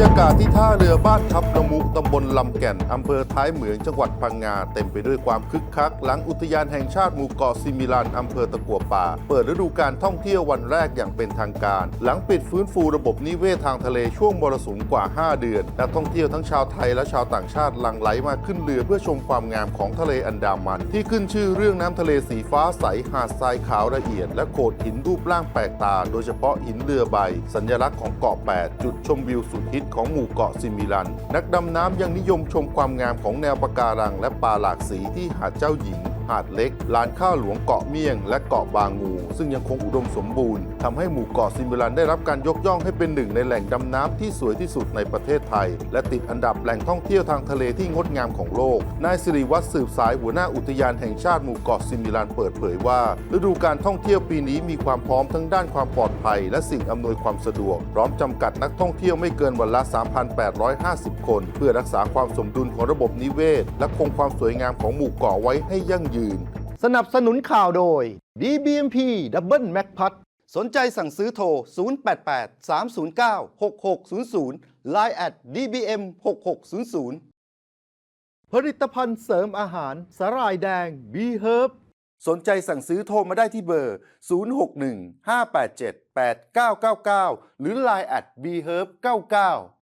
รยากาศที่ท่าเรือบ้านทับละมุตำบลลำแก่น อำเภอท้ายเหมืองจังหวัดพังงา เต็มไปด้วยความคึกคัก หลังอุทยานแห่งชาติหมู่เกาะซิมิลัน อำเภอตะกัวป่า เปิดฤดูการท่องเที่ยววันแรกอย่างเป็นทางการ หลังปิดฟื้นฟูระบบนิเวศทางทะเลช่วงมรสุมกว่า 5 เดือน นักท่องเที่ยวทั้งชาวไทยและชาวต่างชาติหลั่งไหลมาขึ้นเรือเพื่อชมความงามของทะเลอันดามัน ที่ขึ้นชื่อเรื่องน้ำทะเลสีฟ้าใสหาดทรายขาวละเอียด และโขดหินรูปร่างแปลกตา โดยเฉพาะหินเรือใบ สัญลักษณ์ของเกาะ 8 จุดชมวิวสุดฮิตของหมู่เกาะซิมิลัน นักดำน้ำยังนิยมชมความงามของแนวปะการังและปลาหลากสีที่หาดเจ้าหญิง หาดเล็ก ลานข้าวหลวงเกาะเมี่ยง และเกาะบางงู ซึ่งยังคงอุดมสมบูรณ์ทำให้หมู่เกาะซิมิลันได้รับการยกย่องให้เป็นหนึ่งในแหล่งดำน้ำที่สวยที่สุดในประเทศไทย และติดอันดับแหล่งท่องเที่ยวทางทะเลที่งดงามของโลก นายสิริวัฒน์สืบสายหัวหน้าอุทยานแห่งชาติหมู่เกาะซิมิลันเปิดเผยว่า ฤดูการท่องเที่ยวปีนี้มีความพร้อมทั้งด้านความปลอดภัย และสิ่งอำนวยความสะดวก พร้อมจำกัดนักท่องเที่ยวไม่เกินวันละ 3,850 คน เพื่อรักษาความสมดุลของระบบนิเวศ และคงความสวยงามของหมู่เกาะไว้ให้ยั่งยืนืน สนับสนุนข่าวโดย DBMP Double Mac p a t สนใจสั่งซื้อโทร 088 309 6600 Line at DBM 6600ผลิตภัณฑ์เสริมอาหารสาหร่ายแดง B Herb สนใจสั่งซื้อโทรมาได้ที่เบอร์ 061 587 8999 หรือ Line at B Herb 99